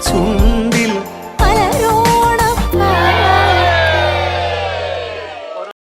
从